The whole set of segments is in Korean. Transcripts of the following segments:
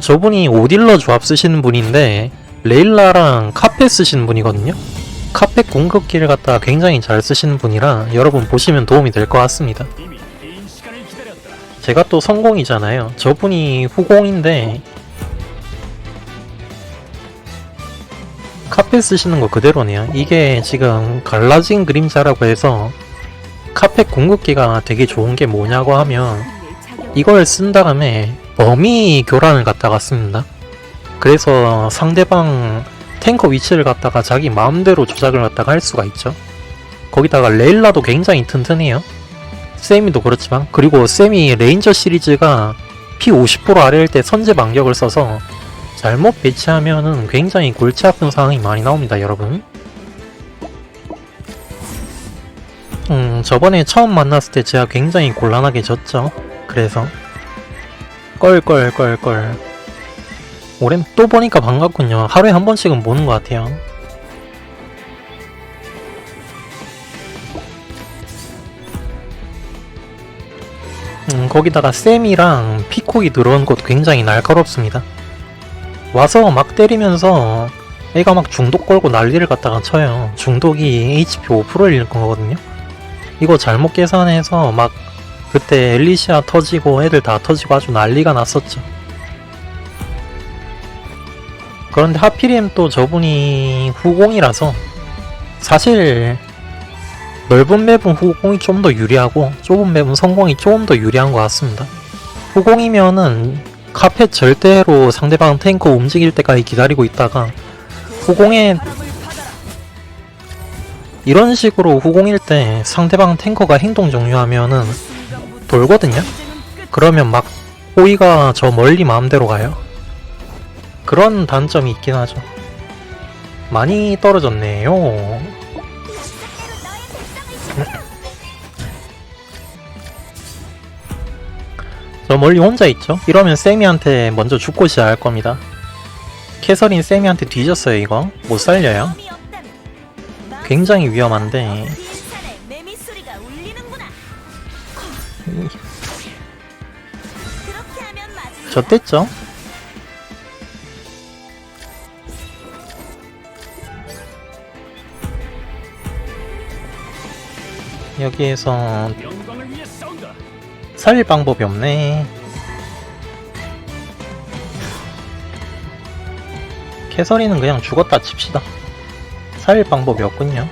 저분이 오딜러 조합 쓰시는 분인데 레일라랑 카페 쓰시는 분이거든요. 카페 궁극기를 갖다가 굉장히 잘 쓰시는 분이라 여러분 보시면 도움이 될 것 같습니다. 제가 또 성공이잖아요. 저분이 후공인데 카페 쓰시는 거 그대로네요. 이게 지금 갈라진 그림자라고 해서 카페 궁극기가 되게 좋은 게 뭐냐고 하면 이걸 쓴 다음에 범위 교란을 갖다가 씁니다. 그래서 상대방 탱커 위치를 갖다가 자기 마음대로 조작을 갖다가 할 수가 있죠. 거기다가 레일라도 굉장히 튼튼해요. 세미도 그렇지만 그리고 세미 레인저 시리즈가 피50% 아래일 때 선제 반격을 써서 잘못 배치하면은 굉장히 골치 아픈 상황이 많이 나옵니다 여러분 음 저번에 처음 만났을 때 제가 굉장히 곤란하게 졌죠 그래서 껄껄껄껄 올해 또 보니까 반갑군요 하루에 한 번씩은 보는 것 같아요 음, 거기다가 쌤이랑 피콕이 들어온 곳 굉장히 날카롭습니다. 와서 막 때리면서 애가 막 중독 걸고 난리를 갖다가 쳐요. 중독이 HP 5%일 거거든요. 이거 잘못 계산해서 막 그때 엘리시아 터지고 애들 다 터지고 아주 난리가 났었죠. 그런데 하필이면 또 저분이 후공이라서 사실 넓은 맵은 후공이 좀 더 유리하고 좁은 맵은 성공이 조금 더 유리한 것 같습니다. 후공이면은 카펫 절대로 상대방 탱커 움직일 때까지 기다리고 있다가 후공에 이런 식으로 후공일 때 상대방 탱커가 행동 종료하면은 돌거든요? 그러면 막 호이가 저 멀리 마음대로 가요. 그런 단점이 있긴 하죠. 많이 떨어졌네요. 저 멀리 혼자 있죠? 이러면 세미한테 먼저 죽고 시작할 겁니다. 캐서린 세미한테 뒤졌어요 이거 못 살려요. 굉장히 위험한데 매미 소리가 울리는구나. 그렇게 하면 맞을 저 뗐죠? 여기에서. 살릴 방법이 없네. 캐서린은 그냥 죽었다 칩시다. 살릴 방법이 없군요.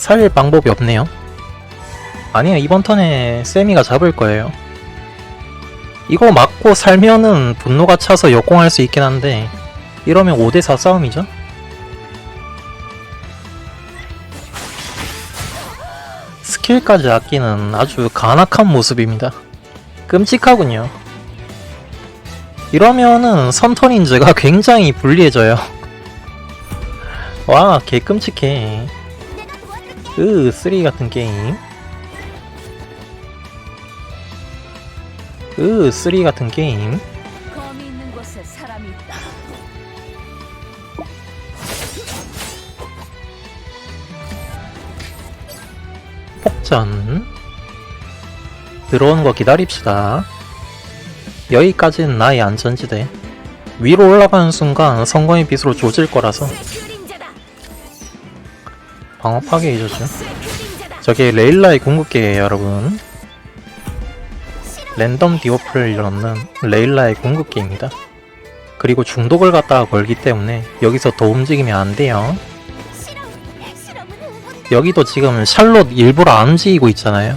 살릴 방법이 없네요. 아니요, 이번 턴에 세미가 잡을 거예요. 이거 맞고 살면은 분노가 차서 역공할 수 있긴 한데, 이러면 5대4 싸움이죠? 스킬까지 아끼는 아주 간악한 모습입니다. 끔찍하군요. 이러면은 선턴인즈가 굉장히 불리해져요. 와, 개 끔찍해. 으, 쓰리 같은 게임. 으, 쓰리 같은 게임. 검이 있는 곳에 사람이 있다. 폭전. 들어오는 거 기다립시다. 여기까지는 나의 안전지대. 위로 올라가는 순간 성공의 빛으로 조질 거라서. 방어. 새 그림자다. 저게 레일라의 궁극기예요, 여러분. 랜덤 디오프를 넣는 레일라의 궁극기입니다. 그리고 중독을 갖다가 걸기 때문에 여기서 더 움직이면 안 돼요. 여기도 지금 샬롯 일부러 안 움직이고 있잖아요.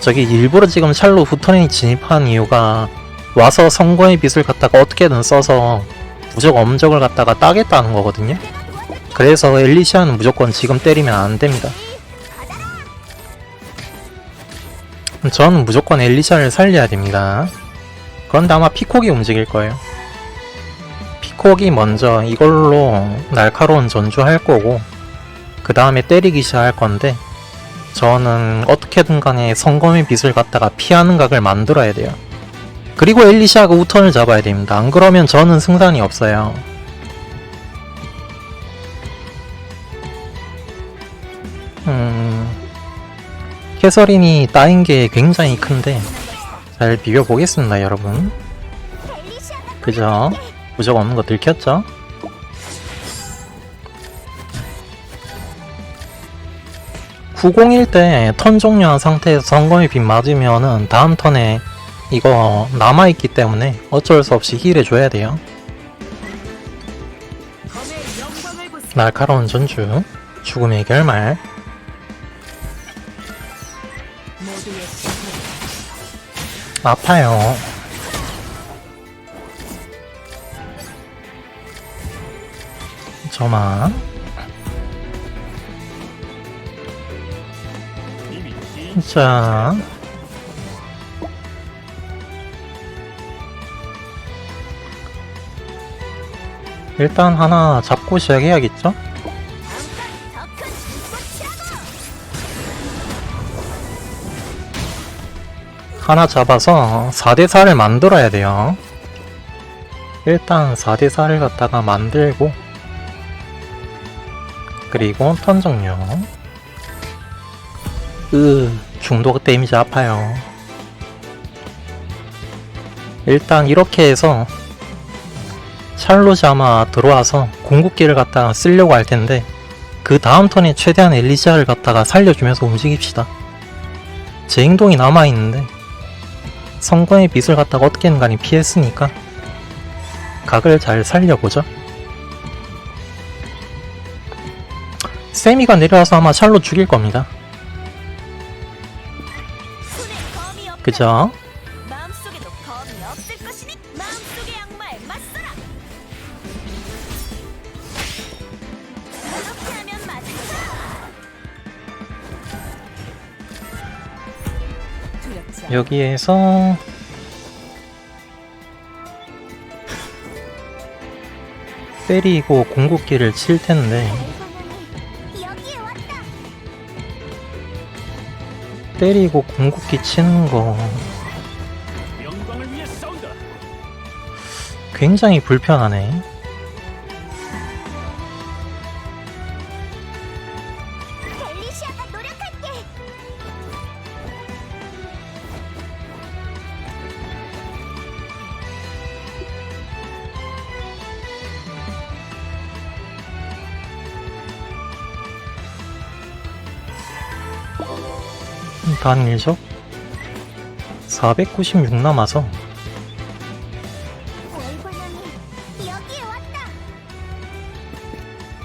저기 일부러 지금 샬롯 후턴에 진입한 이유가 와서 선거의 빛을 갖다가 어떻게든 써서 무적 엄적을 갖다가 따겠다는 거거든요. 그래서 엘리시아는 무조건 지금 때리면 안 됩니다. 저는 무조건 엘리시아를 살려야 됩니다. 그런데 아마 피콕이 움직일 거예요. 피콕이 먼저 이걸로 날카로운 전주할 거고 그 다음에 때리기 시작할 건데 저는 어떻게든 간에 성검의 빛을 갖다가 피하는 각을 만들어야 돼요. 그리고 엘리시아가 우턴을 잡아야 됩니다. 안 그러면 저는 승산이 없어요. 음, 캐서린이 따인 게 굉장히 큰데 잘 비벼보겠습니다 여러분 그죠? 부적 없는 거 들켰죠? (901) 때턴 종료한 상태에서 성검의 빛 맞으면은 다음 턴에 이거 남아있기 때문에 어쩔 수 없이 힐해줘야 돼요. 날카로운 전주 죽음의 결말 아파요. 저만. 자. 일단 하나 잡고 시작해야겠죠? 하나 잡아서 4대4를 만들어야 돼요. 일단 4대4를 갖다가 만들고 그리고 턴 종료 으 중독 데미지 아파요. 일단 이렇게 해서 찰롯이 아마 들어와서 궁극기를 갖다가 쓰려고 할 텐데 그 다음 턴에 최대한 엘리시아를 갖다가 살려주면서 움직입시다. 제 행동이 남아있는데 성광의 빛을 갖다가 어떻게든 간에 피했으니까 각을 잘 살려보죠. 세미가 내려와서 아마 샬롯 죽일 겁니다. 그죠? 여기에서 때리고 궁극기를 칠 텐데. 때리고 궁극기 치는 거. 굉장히 불편하네. 단 일적 496 남아서.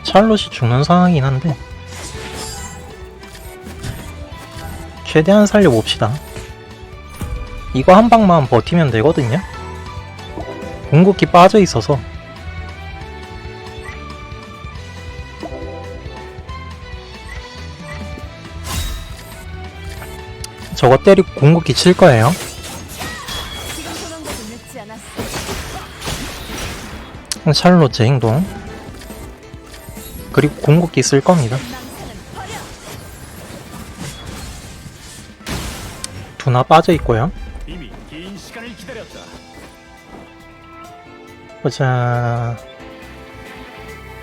찰롯이 죽는 상황이긴 한데 최대한 살려봅시다 이거 한 방만 버티면 되거든요 궁극기 빠져있어서 저거 때리고 궁극기 칠 거예요 지금 도망가도 늦지 않았어. 샬롯 제 행동 그리고 궁극기 쓸 겁니다. 두나 빠져 있고요 시간을 기다렸다. 보자.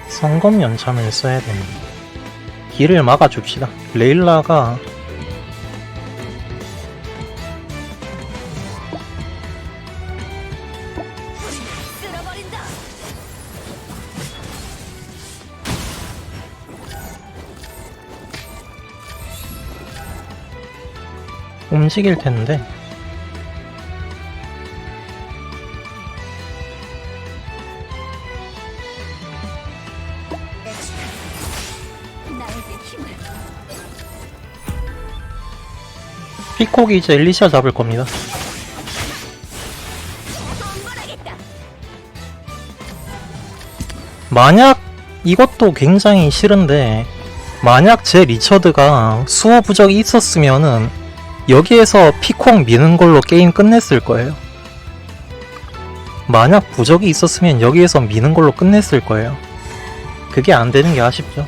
성검 연참을 써야 됩니다. 길을 막아줍시다. 레일라가 움직일 텐데. 피콕이 이제 엘리시아 잡을 겁니다. 만약 이것도 굉장히 싫은데 만약 제 리처드가 수호 부적이 있었으면은 여기에서 피콕 미는 걸로 게임 끝냈을 거예요. 만약 부적이 있었으면 여기에서 미는 걸로 끝냈을 거예요. 그게 안 되는 게 아쉽죠.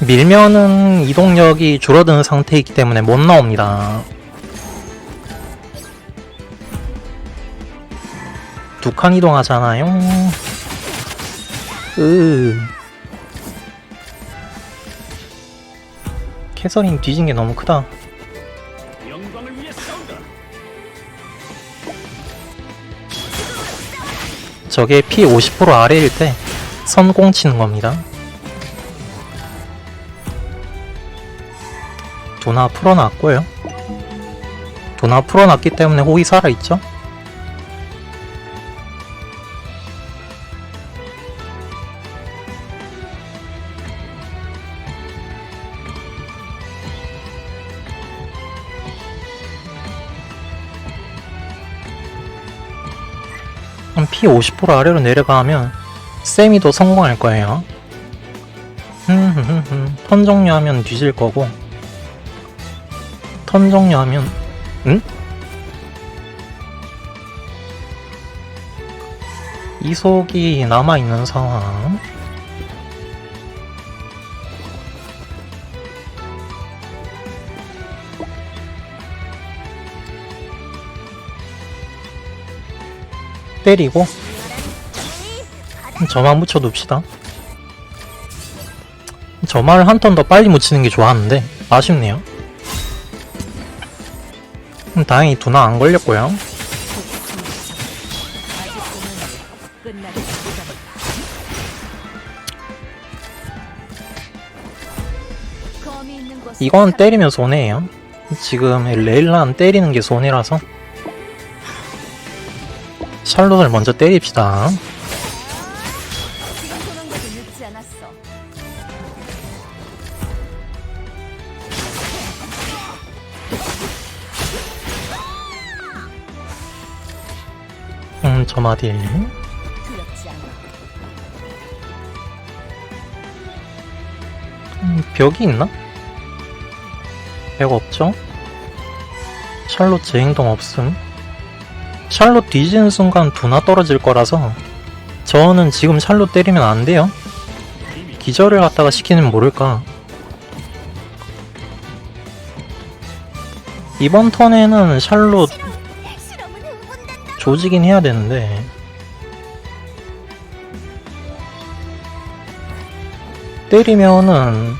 밀면은 이동력이 줄어드는 상태이기 때문에 못 나옵니다. 두 칸 이동하잖아요. 으. 캐서린 뒤진 게 너무 크다. 저게 피 50% 아래일 때 선공 치는 겁니다. 도나 풀어놨고요. 도나 풀어놨기 때문에 호이 살아있죠? 한피50% 아래로 내려가면 세미도 성공할 거예요. 턴 종료하면 뒤질 거고 턴 종료하면 응? 이속이 남아있는 상황 때리고 저만 묻혀 둡시다. 저말을 한턴 더 빨리 묻히는 게 좋았는데 아쉽네요. 음, 다행히 두나 안 걸렸고요. 이건 때리면 손해예요. 지금 레일란 때리는 게 손해라서 샬롯을 먼저 때립시다. 음. 두렵지 않아. 음, 벽이 있나? 벽 없죠? 샬롯 제 행동 없음. 샬롯 뒤지는 순간 두나 떨어질 거라서 저는 지금 샬롯 때리면 안 돼요. 기절을 갖다가 시키면 모를까. 이번 턴에는 샬롯. 조지긴 해야 되는데 때리면은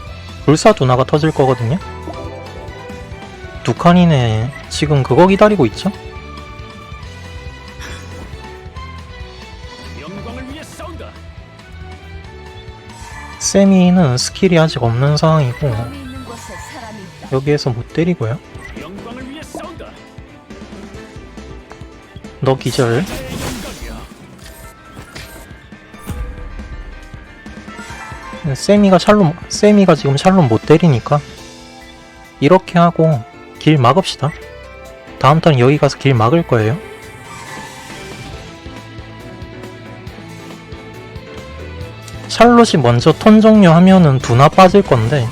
불사 두나가 터질 거거든요. 두 칸이네. 지금 그거 기다리고 있죠? 세미는 스킬이 아직 없는 상황이고. 여기에서 못 때리고요. 너 기절. 세미가 샬롬, 세미가 지금 샬롬 못 때리니까 이렇게 하고 길 막읍시다. 다음 턴 여기 가서 길 막을 거예요. 샬롯이 먼저 턴 종료하면은 두나 빠질 건데.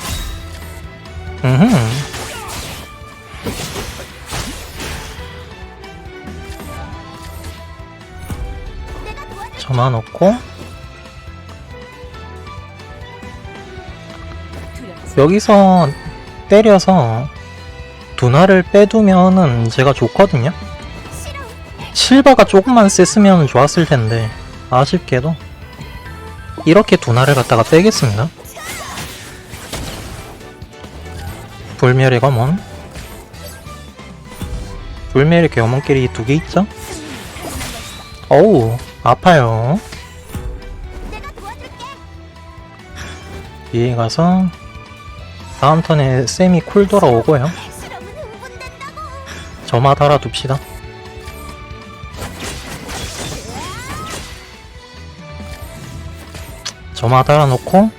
음. 넣고 두렵지. 여기서 때려서 두나를 빼두면은 제가 좋거든요. 실바가 조금만 셌으면 좋았을 텐데 아쉽게도 이렇게 두나를 갖다가 빼겠습니다. 불멸의 검은 불멸의 검은끼리 두 개 있죠? 어우 아파요. 위에 가서 다음 턴에 쌤이 쿨 돌아오고요. 저마 달아둡시다. 저마 달아놓고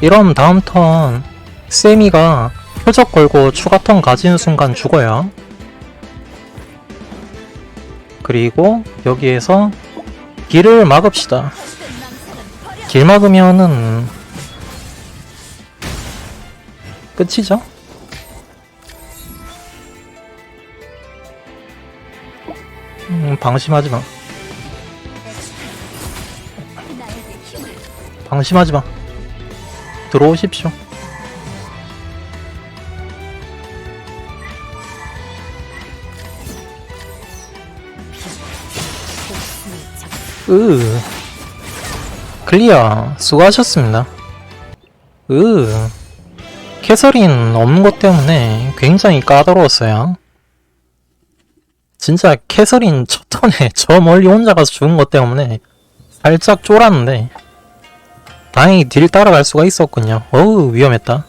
이러면 다음 턴 세미가 표적 걸고 추가 턴 가지는 순간 죽어요. 그리고 여기에서 길을 막읍시다. 길 막으면은 끝이죠? 음, 방심하지 마. 방심하지 마. 들어오십시오. 으. 클리어 수고하셨습니다. 으 캐서린 없는 것 때문에 굉장히 까다로웠어요. 진짜 캐서린 첫 턴에 저 멀리 혼자 가서 죽은 것 때문에 살짝 쫄았는데 다행히 딜 따라갈 수가 있었군요. 어우 위험했다.